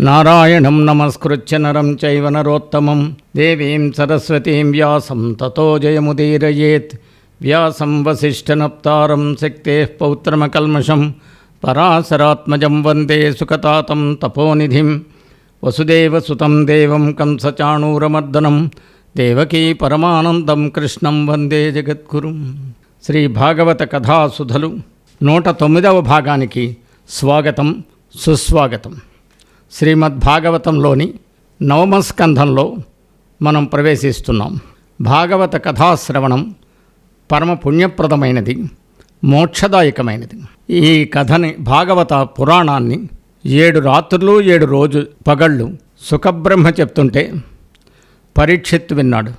నారాయణం నమస్కృత్య నరం చైవ నరోత్తమం. దేవీం సరస్వతీం వ్యాసం తతో జయముదీరయేత్. వ్యాసం వసిష్ఠనప్తారం శక్తే పౌత్రమకల్మషం. పరాశరాత్మజం వందే సుఖతాతం తపోనిధిం. వసుదేవసుతం దేవం కంసచాణూరమర్దనం. దేవకీ పరమానందం కృష్ణం వందే జగద్గురుం. శ్రీ భాగవత కథాసుధలు నూట తొమ్మిదవ భాగానికి స్వాగతం సుస్వాగతం. శ్రీమద్భాగవతంలోని నవమ స్కంధంలో మనం ప్రవేశిస్తున్నాం. భాగవత కథాశ్రవణం పరమ పుణ్యప్రదమైనది మోక్షదాయకమైనది. ఈ కథని భాగవత పురాణాన్ని ఏడు రాత్రులు ఏడు రోజు పగళ్ళు సుఖబ్రహ్మ చెప్తుంటే పరీక్షిత్ విన్నాడు.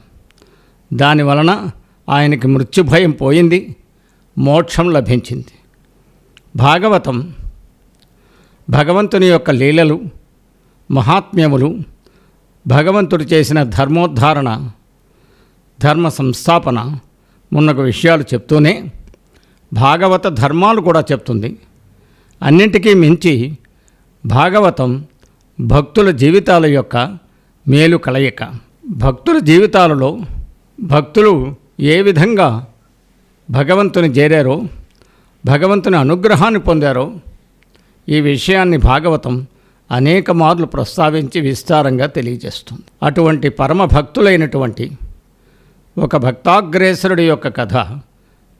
దాని వలన ఆయనకి మృత్యుభయం పోయింది మోక్షం లభించింది. భాగవతం భగవంతుని యొక్క లీలలు మహాత్మ్యములు భగవంతుడు చేసిన ధర్మోద్ధారణ ధర్మ సంస్థాపన మున్నకు విషయాలు చెప్తూనే భాగవత ధర్మాలు కూడా చెప్తుంది. అన్నింటికీ మించి భాగవతం భక్తుల జీవితాల యొక్క మేలు కలయిక. భక్తుల జీవితాలలో భక్తులు ఏ విధంగా భగవంతుని చేరారో భగవంతుని అనుగ్రహాన్ని పొందారో ఈ విషయాన్ని భాగవతం అనేక మార్లు ప్రస్తావించి విస్తారంగా తెలియజేస్తుంది. అటువంటి పరమ భక్తులైనటువంటి ఒక భక్తాగ్రేసరుడి యొక్క కథ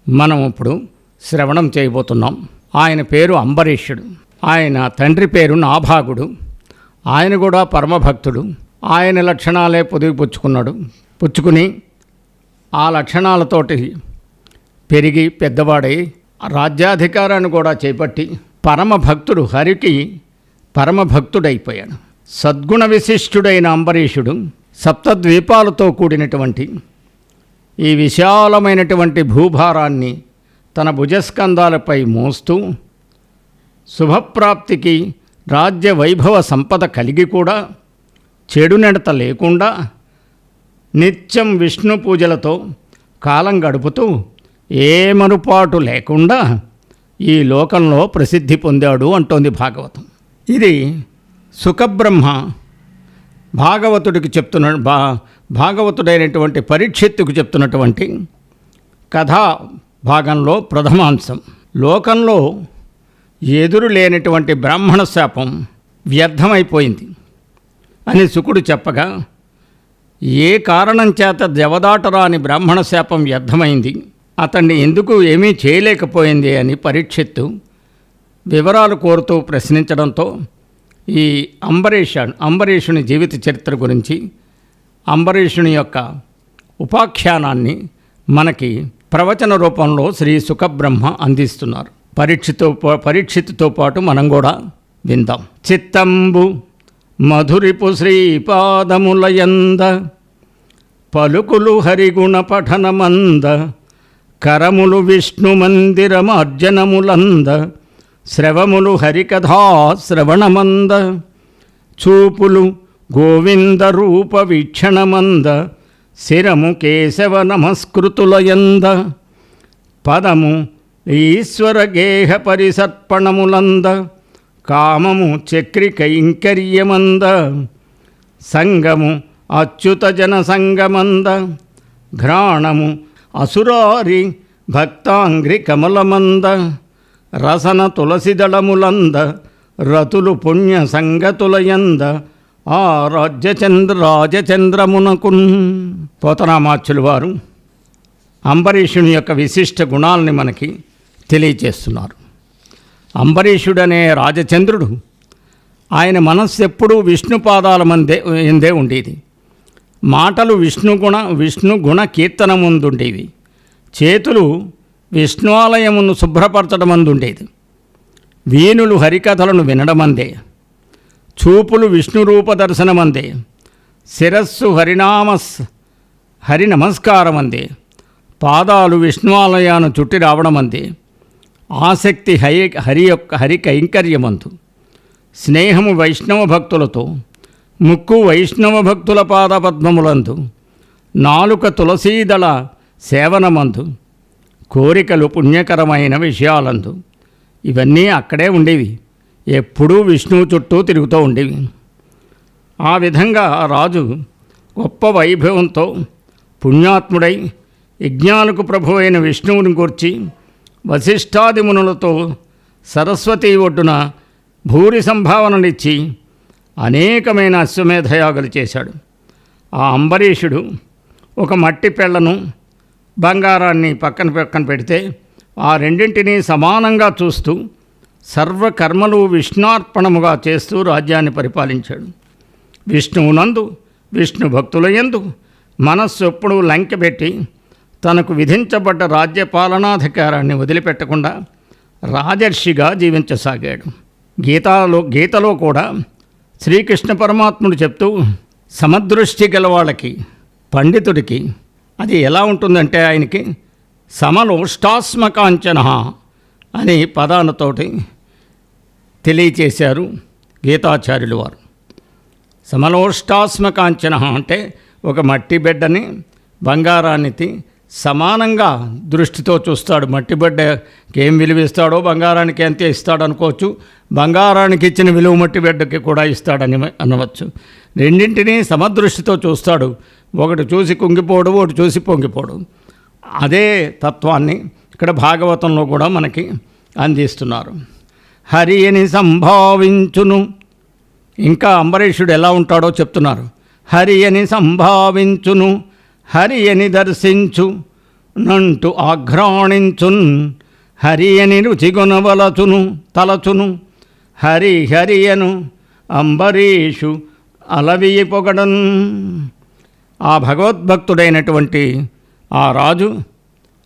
మనం ఇప్పుడు శ్రవణం చేయబోతున్నాం. ఆయన పేరు అంబరీషుడు. ఆయన తండ్రి పేరు నాభాగుడు. ఆయన కూడా పరమభక్తుడు. ఆయన లక్షణాలే పొదిగి పుచ్చుకున్నాడు. పుచ్చుకుని ఆ లక్షణాలతోటి పెరిగి పెద్దవాడై రాజ్యాధికారాన్ని కూడా చేపట్టి పరమభక్తుడు హరికి పరమభక్తుడైపోయాను సద్గుణ విశిష్టుడైన అంబరీషుడు సప్తద్వీపాలతో కూడినటువంటి ఈ విశాలమైనటువంటి భూభారాన్ని తన భుజస్కంధాలపై మోస్తూ శుభప్రాప్తికి రాజ్య వైభవ సంపద కలిగి కూడా చెడునెడత లేకుండా నిత్యం విష్ణు పూజలతో కాలం గడుపుతూ ఏ మరుపాటు లేకుండా ఈ లోకంలో ప్రసిద్ధి పొందాడు అంటోంది భాగవతం. ఇది సుఖబ్రహ్మ భాగవతుడికి చెప్తున్న భా భాగవతుడైనటువంటి పరీక్షిత్తుకు చెప్తున్నటువంటి కథా భాగంలో ప్రథమాంశం. లోకంలో ఎదురు లేనటువంటి బ్రాహ్మణ శాపం వ్యర్థమైపోయింది అని శుకుడు చెప్పగా ఏ కారణం చేత జవదాటరాని బ్రాహ్మణ శాపం వ్యర్థమైంది? అతన్ని ఎందుకు ఏమీ చేయలేకపోయింది అని పరీక్షిత్తు వివరాలు కోరుతూ ప్రశ్నించడంతో ఈ అంబరీష అంబరీషుని జీవిత చరిత్ర గురించి అంబరీషుని యొక్క ఉపాఖ్యానాన్ని మనకి ప్రవచన రూపంలో శ్రీ సుఖబ్రహ్మ అందిస్తున్నారు. పరీక్షతో పరీక్షితుతో పాటు మనం కూడా విందాం. చిత్తంబు మధురిపు శ్రీపాదములయంద పలుకులు హరిగుణ పఠనమంద కరములు విష్ణు మందిరమార్జనములంద శ్రవములు హరికథా శ్రవణమంద చూపులు గోవింద రూప వీక్షణమంద శిరము కేశవ నమస్కృతులయంద పదము ఈశ్వర గేహ పరిసర్పణములంద కామము చక్రి కైంకర్యమంద సంగము అచ్యుత జన సంగమంద ఘ్రాణము అసురారి భక్తాంగ్రి కమలమంద రసన తులసిదళములంద రతులు పుణ్య సంగతులయంద ఆ రాజ్యచంద్ర రాజచంద్రమునకున్. పోతనామాచ్యులు వారు అంబరీషుని యొక్క విశిష్ట గుణాలని మనకి తెలియచేస్తున్నారు. అంబరీషుడనే రాజచంద్రుడు. ఆయన మనస్సు ఎప్పుడూ విష్ణు పాదాల మందే ఎందే ఉండేది. మాటలు విష్ణు గుణ కీర్తన ముందుండేవి కీర్తనముందుండేవి. చేతులు విష్ణువాలయమును శుభ్రపరచడమందుండేది వీణులు హరికథలను వినడమందే. చూపులు విష్ణు రూప దర్శనమందే. శిరస్సు హరినామస్ హరి నమస్కారమందే పాదాలు విష్ణువాలయాను చుట్టి రావడం ఆసక్తి హరి హరి యొక్క హరి కైంకర్యమందు. స్నేహము వైష్ణవ భక్తులతో ముక్కు వైష్ణవ భక్తుల పాదపద్మములందు నాలుక తులసీదళ సేవనమందు. కోరికలు పుణ్యకరమైన విషయాలందు ఇవన్నీ అక్కడే ఉండేవి. ఎప్పుడూ విష్ణువు చుట్టూ తిరుగుతూ ఉండేవి. ఆ విధంగా రాజు గొప్ప వైభవంతో పుణ్యాత్ముడై యజ్ఞాలకు ప్రభు అయిన విష్ణువుని గూర్చి వశిష్ఠాదిమునులతో సరస్వతి ఒడ్డున భూరి సంభావనలిచ్చి అనేకమైన అశ్వమేధయాగలు చేశాడు. ఆ అంబరీషుడు ఒక మట్టి పెళ్ళను బంగారాన్ని పక్కన పక్కన పెడితే ఆ రెండింటినీ సమానంగా చూస్తూ సర్వకర్మలు విష్ణార్పణముగా చేస్తూ రాజ్యాన్ని పరిపాలించాడు. విష్ణువునందు విష్ణు భక్తుల యందు మనస్సు ఎప్పుడూ లంకెబెట్టి తనకు విధించబడ్డ రాజ్యపాలనాధికారాన్ని వదిలిపెట్టకుండా రాజర్షిగా జీవించసాగాడు. గీతాలో గీతలో కూడా శ్రీకృష్ణ పరమాత్ముడు చెప్తూ సమదృష్టి గల వాళ్ళకి పండితుడికి అది ఎలా ఉంటుందంటే ఆయనకి సమలోష్టాస్మకాంచన అనే పదాలతోటి తెలియచేశారు గీతాచార్యులు వారు. సమలోష్టాస్మకాంచన అంటే ఒక మట్టి బిడ్డని బంగారాన్ని తి- సమానంగా దృష్టితో చూస్తాడు. మట్టి బిడ్డకి ఏం విలువ ఇస్తాడో బంగారానికి ఎంత ఇస్తాడు అనుకోవచ్చు బంగారానికి ఇచ్చిన విలువ మట్టి బిడ్డకి కూడా ఇస్తాడని అనవచ్చు. రెండింటినీ సమదృష్టితో చూస్తాడు. ఒకటి చూసి కుంగిపోడు ఒకటి చూసి పొంగిపోడు. అదే తత్వాన్ని ఇక్కడ భాగవతంలో కూడా మనకి అందిస్తున్నారు. హరి అని సంభావించును. ఇంకా అంబరీషుడు ఎలా ఉంటాడో చెప్తున్నారు. హరి అని సంభావించును. హరియని దర్శించు నంటు ఆఘ్రాణించున్ హరి అని రుచిగొనవలచును తలచును. హరి హరియను అంబరీషు అలవియి పొగడన్. ఆ భగవద్భక్తుడైనటువంటి ఆ రాజు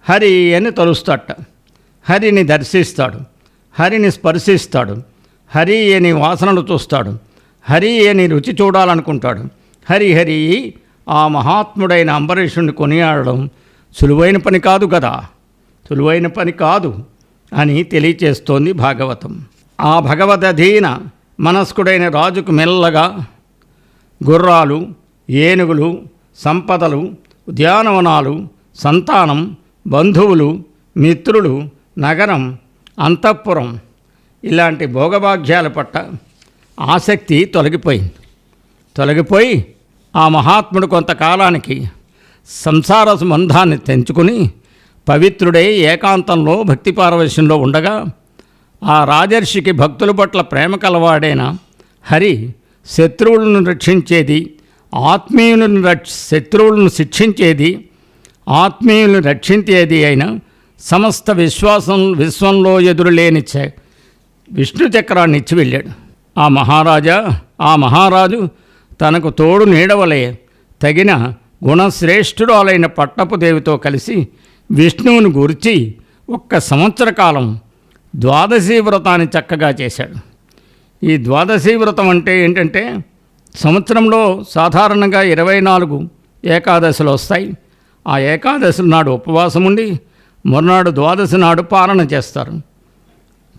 హరి అని తలుస్తాట. హరిని దర్శిస్తాడు. హరిని స్పర్శిస్తాడు. హరి అని వాసనలు చూస్తాడు. హరి అని రుచి చూడాలనుకుంటాడు. హరి హరి ఆ మహాత్ముడైన అంబరీషుణ్ణి కొనియాడడం సులువైన పని కాదు కదా సులువైన పని కాదు అని తెలియచేస్తోంది భాగవతం. ఆ భగవదధీన మనస్కుడైన రాజుకు మెల్లగా గుర్రాలు ఏనుగులు సంపదలు ఉద్యానవనాలు సంతానం బంధువులు మిత్రులు నగరం అంతఃపురం ఇలాంటి భోగభాగ్యాల పట్ల ఆసక్తి తొలగిపోయింది. తొలగిపోయి ఆ మహాత్ముడు కొంతకాలానికి సంసార సంబంధాన్ని తెంచుకుని పవిత్రుడై ఏకాంతంలో భక్తి పారవశ్యంలో ఉండగా ఆ రాజర్షికి భక్తుల పట్ల ప్రేమ కలవాడైన హరి శత్రువులను రక్షించేది ఆత్మీయులను రక్ష శత్రువులను శిక్షించేది ఆత్మీయులను రక్షించేది అయిన సమస్త విశ్వాసం విశ్వంలో ఎదురులేని విష్ణు చక్రాన్ని ఇచ్చి వెళ్ళాడు. ఆ మహారాజా ఆ మహారాజు తనకు తోడు నీడవలే. తగిన గుణశ్రేష్ఠురాలైన పట్టపు దేవితో కలిసి విష్ణువుని గురించి ఒక్క సంవత్సర కాలం ద్వాదశీ వ్రతాన్ని చక్కగా చేశాడు. ఈ ద్వాదశీ వ్రతం అంటే ఏంటంటే సంవత్సరంలో సాధారణంగా ఇరవై నాలుగు ఏకాదశులు వస్తాయి. ఆ ఏకాదశి నాడు ఉపవాసం ఉండి మరునాడు ద్వాదశి నాడు పాలన చేస్తారు.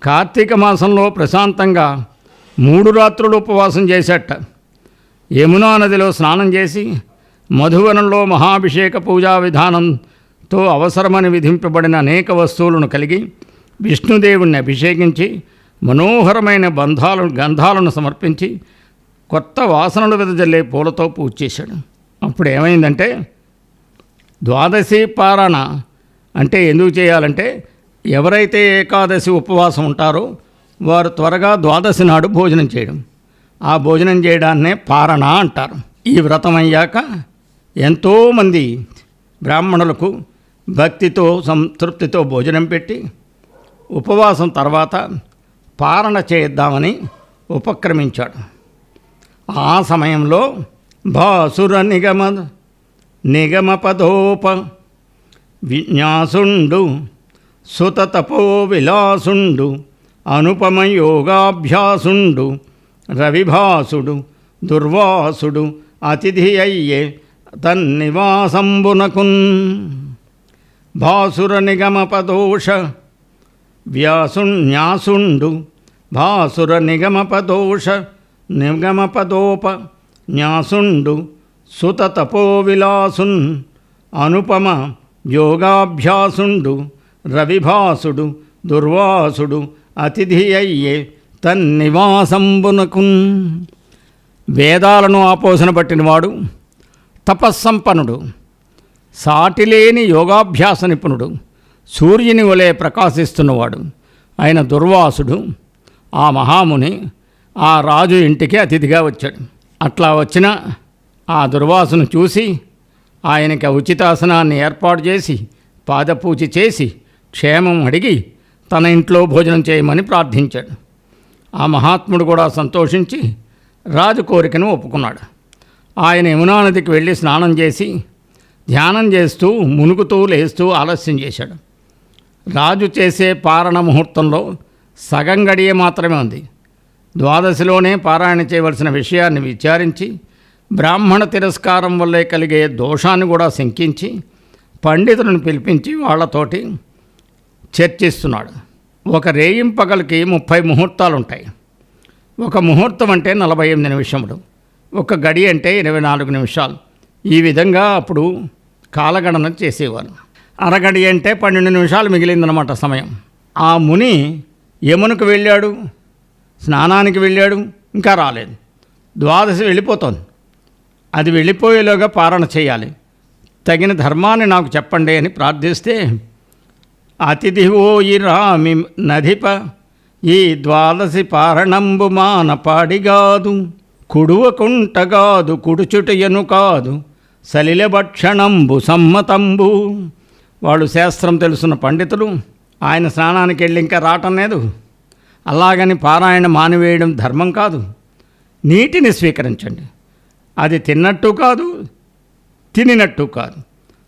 కార్తీక మాసంలో ప్రశాంతంగా మూడు రాత్రులు ఉపవాసం చేసేట. యమునా నదిలో స్నానం చేసి మధువనంలో మహాభిషేక పూజా విధానంతో అవసరమని విధింపబడిన అనేక వస్తువులను కలిగి విష్ణుదేవుణ్ణి అభిషేకించి మనోహరమైన బంధాలను గంధాలను సమర్పించి కొత్త వాసనలు వెదజల్లే పూలతో పూజ చేశాడు. అప్పుడు ఏమైందంటే ద్వాదశి పారాయణ అంటే ఎందుకు చేయాలంటే ఎవరైతే ఏకాదశి ఉపవాసం ఉంటారో వారు త్వరగా ద్వాదశి నాడు భోజనం చేయడం. ఆ భోజనం చేయడాన్నే పారణ అంటారు. ఈ వ్రతం అయ్యాక ఎంతోమంది బ్రాహ్మణులకు భక్తితో సంతృప్తితో భోజనం పెట్టి ఉపవాసం తర్వాత పారణ చేద్దామని ఉపక్రమించాడు. ఆ సమయంలో భాసుర నిగమ నిగమ పదోప విన్యాసుండు సుతతపో విలాసుండు అనుపమ యోగాభ్యాసుండు రవిభాసుడు దుర్వాసుడు అతిథి అయ్యే తన్నివాసంబునకున్. భాసుర నిగమపదోష వ్యాసుణ్యాసుండు భాసుర నిగమపదోష నిగమపదోప న్యాసుండు సుత తపోవిలాసున్ అనుపమ యోగాభ్యాసుండు రవిభాసుడు దుర్వాసుడు అతిథి అయ్యే తన్నివాసంబునకున్. వేదాలను ఆపోసన పట్టినవాడు తపస్సంపన్నుడు. సాటిలేని యోగాభ్యాస నిపుణుడు సూర్యుని వలె ప్రకాశిస్తున్నవాడు. ఆయన దుర్వాసుడు. ఆ మహాముని ఆ రాజు ఇంటికి అతిథిగా వచ్చాడు. అట్లా వచ్చిన ఆ దుర్వాసును చూసి ఆయనకి ఉచితాసనాన్ని ఏర్పాటు చేసి పాదపూజ చేసి క్షేమం అడిగి తన ఇంట్లో భోజనం చేయమని ప్రార్థించాడు. ఆ మహాత్ముడు కూడా సంతోషించి రాజు కోరికను ఒప్పుకున్నాడు. ఆయన యమునా నదికి వెళ్ళి స్నానం చేసి ధ్యానం చేస్తూ మునుగుతూ లేస్తూ ఆలస్యం చేశాడు. రాజు చేసే పారణ ముహూర్తంలో సగం గడియ మాత్రమే ఉంది. ద్వాదశిలోనే పారాయణ చేయవలసిన విషయాన్ని విచారించి బ్రాహ్మణ తిరస్కారం వల్లే కలిగే దోషాన్ని కూడా శంకించి పండితులను పిలిపించి వాళ్ళతోటి చర్చిస్తున్నాడు. ఒక రేయింపగలకి ముప్పై ముహూర్తాలు ఉంటాయి ఒక ముహూర్తం అంటే నలభై ఎనిమిది నిమిషములు. ఒక గడి అంటే ఇరవై నాలుగు నిమిషాలు. ఈ విధంగా అప్పుడు కాలగణన చేసేవారు. అరగడి అంటే పన్నెండు నిమిషాలు మిగిలిందనమాట సమయం. ఆ ముని యమునకు వెళ్ళాడు స్నానానికి వెళ్ళాడు ఇంకా రాలేదు. ద్వాదశి వెళ్ళిపోతోంది. అది వెళ్ళిపోయేలోగా పారణ చేయాలి. తగిన ధర్మాన్ని నాకు చెప్పండి అని ప్రార్థిస్తే అతిథి ఓయి రామి నధిప ఈ ద్వాదశి పారణంబు మాన పాడిగాదు కుడువకుంటగాదు కుడుచుటయను కాదు. సలిల భక్షణంబు సమ్మతంబు. వాళ్ళు శాస్త్రం తెలుసున్న పండితులు ఆయన స్నానానికి వెళ్ళి ఇంకా రావటం లేదు. అలాగని పారాయణ మానివేయడం ధర్మం కాదు. నీటిని స్వీకరించండి. అది తిన్నట్టు కాదు తినినట్టు కాదు.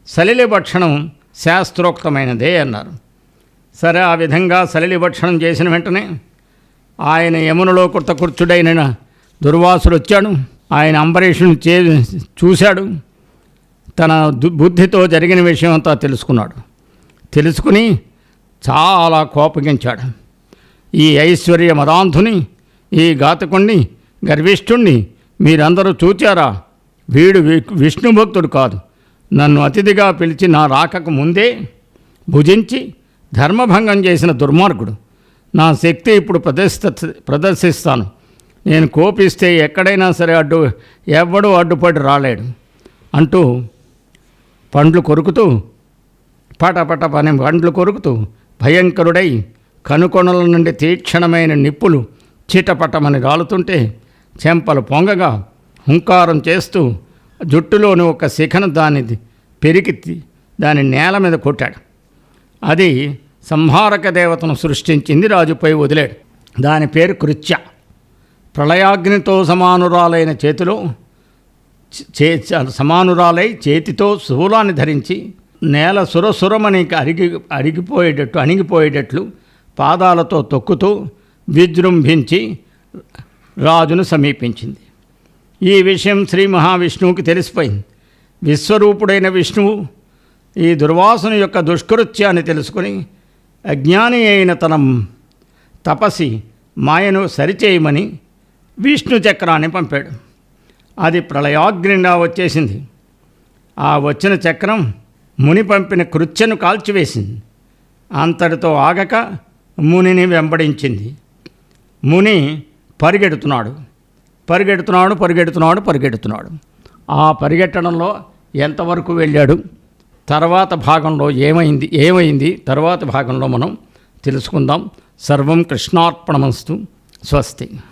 సలిలభక్షణం భక్షణం శాస్త్రోక్తమైనదే అన్నారు. సరే ఆ విధంగా సలిలి భక్షణం చేసిన వెంటనే ఆయన యమునలో కొత్త కుర్చుడైన దుర్వాసుడు వచ్చాడు. ఆయన అంబరీషుని చే చూశాడు. తన దు- బుద్ధితో జరిగిన విషయం అంతా తెలుసుకున్నాడు. తెలుసుకుని చాలా కోపగించాడు. ఈ ఐశ్వర్య మదాంధుని ఈ ఘాతకుణ్ణి గర్విష్ఠుణ్ణి మీరందరూ చూచారా? వీడు విష్ణు భక్తుడు కాదు. నన్ను అతిథిగా పిలిచి నా రాకకు ముందే భుజించి ధర్మభంగం చేసిన దుర్మార్గుడు. నా శక్తి ఇప్పుడు ప్రదర్శ ప్రదర్శిస్తాను. నేను కోపిస్తే ఎక్కడైనా సరే అడ్డు ఎవ్వడూ అడ్డుపడి రాలేడు అంటూ పండ్లు కొరుకుతూ పటపట పని పండ్లు కొరుకుతూ భయంకరుడై కనుకొనల నుండి తీక్షణమైన నిప్పులు చీటపటమని రాలుతుంటే చెంపలు పొంగగా హుంకారం చేస్తూ జుట్టులోని ఒక శిఖను దాన్ని పెరికి దాని నేల మీద కొట్టాడు. అది సంహారక దేవతను సృష్టించింది రాజుపై వదిలాడు. దాని పేరు కృత్య. ప్రళయాగ్నితో సమానురాలైన చేతిలో చే సమానురాలై చేతితో శూలాన్ని ధరించి నేల సురసురమని అరిగి అరిగిపోయేటట్టు అణిగిపోయేటట్లు పాదాలతో తొక్కుతూ విజృంభించి రాజును సమీపించింది. ఈ విషయం శ్రీ మహావిష్ణువుకి తెలిసిపోయింది. విశ్వరూపుడైన విష్ణువు ఈ దుర్వాసుని యొక్క దుష్కృత్యాన్ని తెలుసుకుని అజ్ఞాని అయిన తన తపసి మాయను సరిచేయమని విష్ణు చక్రాన్ని పంపాడు. అది ప్రళయాగ్నిండా వచ్చేసింది. ఆ వచ్చిన చక్రం ముని పంపిన కృత్యను కాల్చివేసింది. అంతటితో ఆగక మునిని వెంబడించింది. ముని పరిగెడుతున్నాడు. పరిగెడుతున్నాడు పరిగెడుతున్నాడు పరిగెడుతున్నాడు. ఆ పరిగెట్టడంలో ఎంతవరకు వెళ్ళాడు? తర్వాత భాగంలో ఏమైంది? ఏమైంది? తర్వాత భాగంలో మనం తెలుసుకుందాం. సర్వం కృష్ణార్పణమస్తు. స్వస్తి.